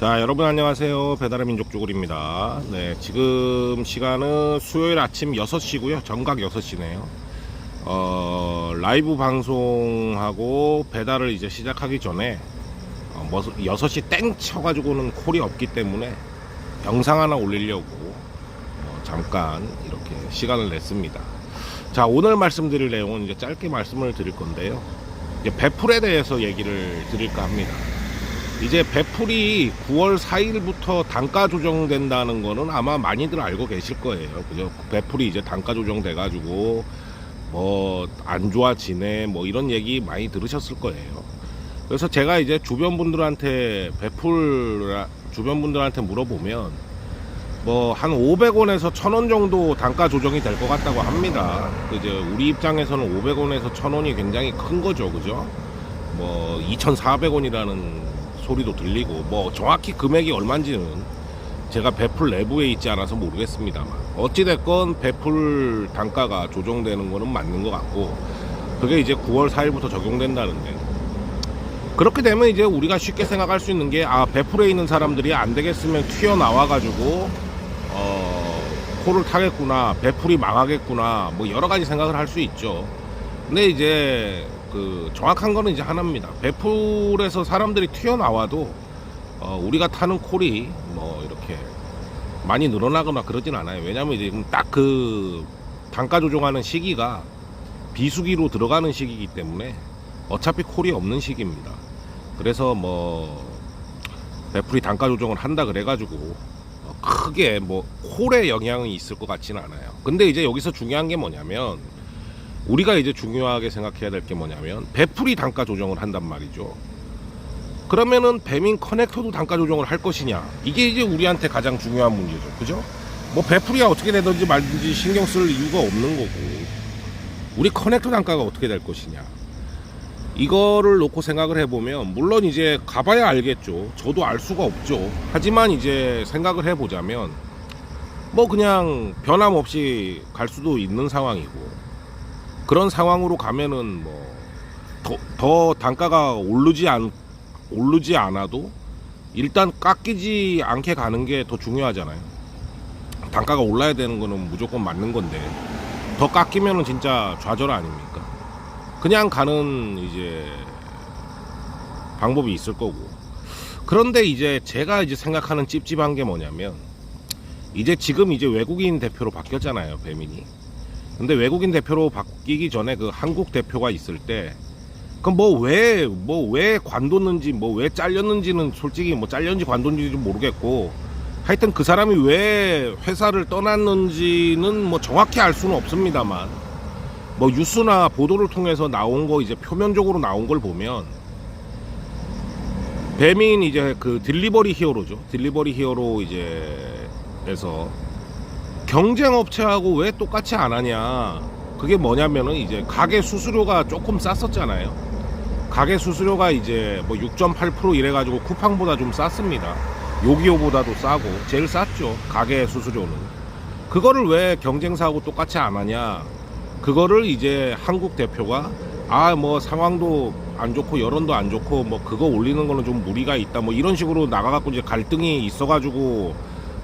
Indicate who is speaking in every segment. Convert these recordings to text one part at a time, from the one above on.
Speaker 1: 자, 여러분 안녕하세요. 배달의 민족 쭈구리입니다. 네, 지금 시간은 수요일 아침 6시고요. 정각 6시네요. 어, 라이브 방송하고 배달을 이제 시작하기 전에 어, 뭐 6시 땡 쳐가지고는 콜이 없기 때문에 영상 하나 올리려고 어, 잠깐 이렇게 시간을 냈습니다. 자, 오늘 말씀드릴 내용은 이제 짧게 말씀을 드릴 건데요. 이제 배풀에 대해서 얘기를 드릴까 합니다. 이제 배풀이 9월 4일부터 단가 조정된다는 거는 아마 많이들 알고 계실 거예요. 그죠? 배풀이 이제 단가 조정돼 가지고 뭐 안 좋아지네 뭐 이런 얘기 많이 들으셨을 거예요. 그래서 제가 이제 주변 분들한테 배풀 주변 분들한테 물어보면 뭐 한 500원에서 1000원 정도 단가 조정이 될 것 같다고 합니다. 이제 우리 입장에서는 500원에서 1000원이 굉장히 큰 거죠. 그죠? 뭐 2,400원이라는 소리도 들리고 뭐 정확히 금액이 얼마인지는 제가 배풀 내부에 있지 않아서 모르겠습니다만 어찌됐건 배풀 단가가 조정되는 거는 맞는 것 같고 그게 이제 9월 4일부터 적용된다는데. 그렇게 되면 이제 우리가 쉽게 생각할 수 있는 게 아 배풀에 있는 사람들이 안 되겠으면 튀어나와 가지고 어 코를 타겠구나 배풀이 망하겠구나 뭐 여러 가지 생각을 할 수 있죠. 근데 이제 그 정확한 거는 이제 하나입니다. 배풀에서 사람들이 튀어나와도 어 우리가 타는 콜이 뭐 이렇게 많이 늘어나거나 그러진 않아요. 왜냐면 이제 딱 그 단가 조정하는 시기가 비수기로 들어가는 시기이기 때문에 어차피 콜이 없는 시기입니다. 그래서 뭐 배풀이 단가 조정을 한다 그래가지고 어, 크게 뭐 콜에 영향이 있을 것 같지는 않아요. 근데 이제 여기서 중요한 게 뭐냐면 우리가 이제 중요하게 생각해야 될 게 뭐냐면 배풀이 단가 조정을 한단 말이죠. 그러면은 배민 커넥터도 단가 조정을 할 것이냐 이게 이제 우리한테 가장 중요한 문제죠. 그죠? 뭐 배풀이가 어떻게 되든지 말든지 신경 쓸 이유가 없는 거고 우리 커넥터 단가가 어떻게 될 것이냐 이거를 놓고 생각을 해보면 물론 이제 가봐야 알겠죠. 저도 알 수가 없죠. 하지만 이제 생각을 해보자면 뭐 그냥 변함없이 갈 수도 있는 상황이고 그런 상황으로 가면은 뭐 더, 더 단가가 오르지 않 오르지 않아도 일단 깎이지 않게 가는 게 더 중요하잖아요. 단가가 올라야 되는 거는 무조건 맞는 건데 더 깎이면은 진짜 좌절 아닙니까? 그냥 가는 이제 방법이 있을 거고 그런데 이제 제가 이제 생각하는 찝찝한 게 뭐냐면 이제 지금 이제 외국인 대표로 바뀌었잖아요 배민이 근데 외국인 대표로 바뀌기 전에 그 한국 대표가 있을 때 그럼 뭐왜 뭐 왜 관뒀는지 뭐 왜 잘렸는지는 솔직히 뭐 잘렸는지 관뒀는지 좀 모르겠고 하여튼 그 사람이 왜 회사를 떠났는지는 뭐 정확히 알 수는 없습니다만 뭐 뉴스나 보도를 통해서 나온 거 이제 표면적으로 나온 걸 보면 배민 이제 그 딜리버리 히어로죠. 딜리버리 히어로 이제 에서 경쟁 업체하고 왜 똑같이 안 하냐? 그게 뭐냐면은 이제 가게 수수료가 조금 쌌었잖아요. 가게 수수료가 이제 뭐 6.8% 이래가지고 쿠팡보다 좀 쌌습니다. 요기요보다도 싸고 제일 쌌죠 가게 수수료는. 그거를 왜 경쟁사하고 똑같이 안 하냐? 그거를 이제 한국 대표가 아 뭐 상황도 안 좋고 여론도 안 좋고 뭐 그거 올리는 거는 좀 무리가 있다 뭐 이런 식으로 나가갖고 이제 갈등이 있어가지고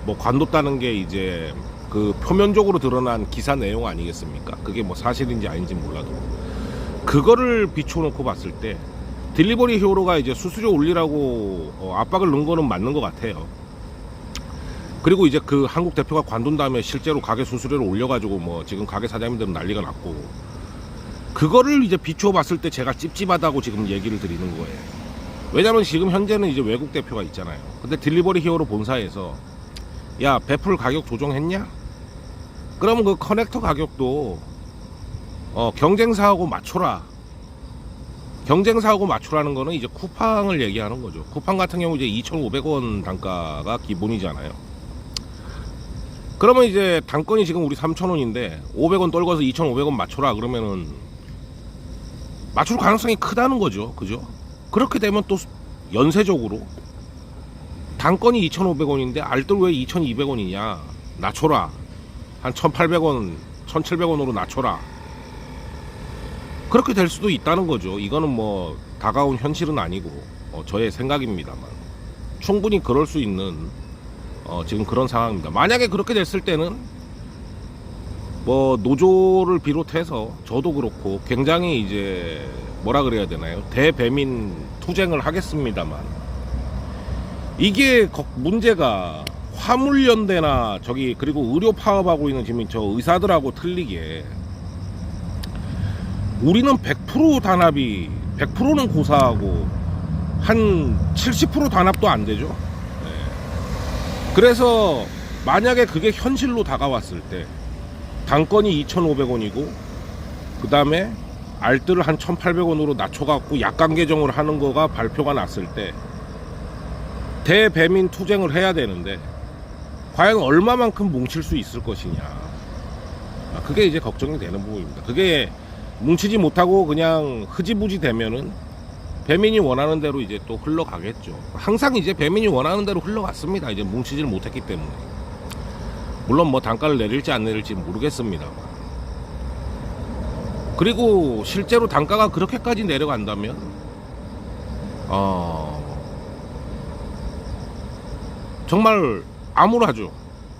Speaker 1: 뭐 관뒀다는 게 이제 그 표면적으로 드러난 기사 내용 아니겠습니까? 그게 뭐 사실인지 아닌지 몰라도 그거를 비춰놓고 봤을 때 딜리버리 히어로가 이제 수수료 올리라고 어, 압박을 넣은 거는 맞는 것 같아요. 그리고 이제 그 한국 대표가 관둔 다음에 실제로 가게 수수료를 올려가지고 뭐 지금 가게 사장님들은 난리가 났고 그거를 이제 비추어 봤을 때 제가 찝찝하다고 지금 얘기를 드리는 거예요. 왜냐면 지금 현재는 이제 외국 대표가 있잖아요. 근데 딜리버리 히어로 본사에서 야 배풀 가격 조정했냐? 그러면 그 커넥터 가격도 어, 경쟁사하고 맞춰라. 경쟁사하고 맞추라는 거는 이제 쿠팡을 얘기하는 거죠. 쿠팡 같은 경우 이제 2,500원 단가가 기본이잖아요. 그러면 이제 단건이 지금 우리 3,000원인데 500원 떨궈서 2,500원 맞춰라 그러면은 맞출 가능성이 크다는 거죠. 그죠? 그렇게 되면 또 연쇄적으로 단건이 2,500원인데 알뜰 왜 2,200원이냐? 낮춰라. 한 1,800원, 1,700원으로 낮춰라. 그렇게 될 수도 있다는 거죠. 이거는 뭐 다가온 현실은 아니고 어, 저의 생각입니다만. 충분히 그럴 수 있는 어, 지금 그런 상황입니다. 만약에 그렇게 됐을 때는 뭐 노조를 비롯해서 저도 그렇고 굉장히 이제 뭐라 그래야 되나요? 대배민 투쟁을 하겠습니다만 이게 걱- 문제가 화물연대나 저기 그리고 의료 파업하고 있는 지금 저 의사들하고 틀리게 우리는 100% 단합이 100%는 고사하고 한 70% 단합도 안 되죠. 네. 그래서 만약에 그게 현실로 다가왔을 때 당권이 2,500원이고 그 다음에 알뜰을 한 1,800원으로 낮춰갖고 약간 개정을 하는 거가 발표가 났을 때 대배민 투쟁을 해야 되는데 과연 얼마만큼 뭉칠 수 있을 것이냐 아, 그게 이제 걱정이 되는 부분입니다. 그게 뭉치지 못하고 그냥 흐지부지 되면은 배민이 원하는 대로 이제 또 흘러가겠죠. 항상 이제 배민이 원하는 대로 흘러갔습니다. 이제 뭉치질 못했기 때문에. 물론 뭐 단가를 내릴지 안 내릴지 모르겠습니다. 그리고 실제로 단가가 그렇게까지 내려간다면, 어, 정말 암울하죠.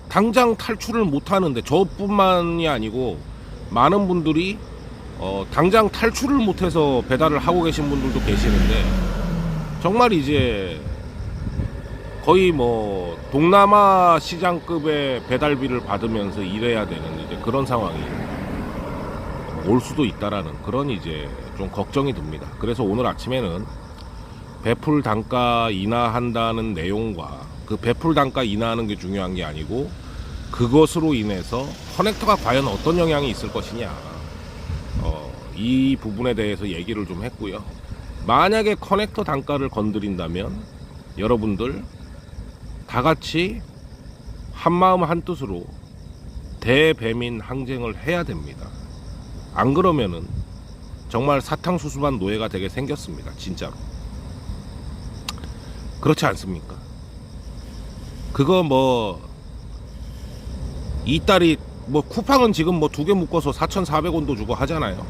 Speaker 1: 당장 탈출을 못 하는데 저뿐만이 아니고 많은 분들이 어, 당장 탈출을 못해서 배달을 하고 계신 분들도 계시는데 정말 이제 거의 뭐 동남아 시장급의 배달비를 받으면서 일해야 되는 이제 그런 상황이 올 수도 있다라는 그런 이제 좀 걱정이 듭니다. 그래서 오늘 아침에는 배풀 단가 인하한다는 내용과 그 배풀 단가 인하하는 게 중요한 게 아니고 그것으로 인해서 커넥터가 과연 어떤 영향이 있을 것이냐 어, 이 부분에 대해서 얘기를 좀 했고요. 만약에 커넥터 단가를 건드린다면 여러분들 다 같이 한마음 한뜻으로 대배민 항쟁을 해야 됩니다. 안 그러면은 정말 사탕수수반 노예가 되게 생겼습니다. 진짜로. 그렇지 않습니까? 그거 뭐 이딸이 뭐 쿠팡은 지금 뭐 두 개 묶어서 4,400원도 주고 하잖아요.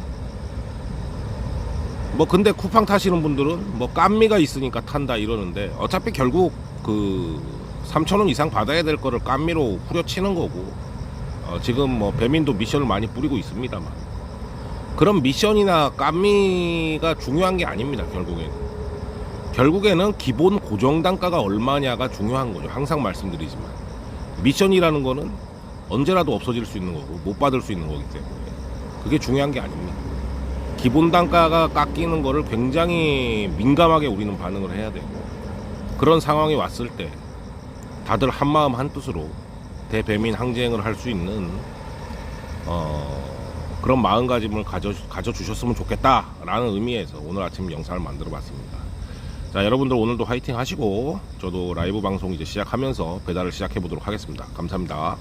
Speaker 1: 뭐 근데 쿠팡 타시는 분들은 뭐 깜미가 있으니까 탄다 이러는데 어차피 결국 그 3,000원 이상 받아야 될 거를 깜미로 후려치는 거고 어 지금 뭐 배민도 미션을 많이 뿌리고 있습니다만 그런 미션이나 깜미가 중요한 게 아닙니다 결국에는 결국에는 기본 고정 단가가 얼마냐가 중요한 거죠 항상 말씀드리지만 미션이라는 거는 언제라도 없어질 수 있는 거고 못 받을 수 있는 거기 때문에 그게 중요한 게 아닙니다. 기본 단가가 깎이는 거를 굉장히 민감하게 우리는 반응을 해야 되고 그런 상황이 왔을 때 다들 한 마음 한 뜻으로 대배민 항쟁을 할 수 있는 어, 그런 마음가짐을 가져, 가져 주셨으면 좋겠다라는 의미에서 오늘 아침 영상을 만들어 봤습니다. 자 여러분들 오늘도 화이팅 하시고 저도 라이브 방송 이제 시작하면서 배달을 시작해 보도록 하겠습니다. 감사합니다.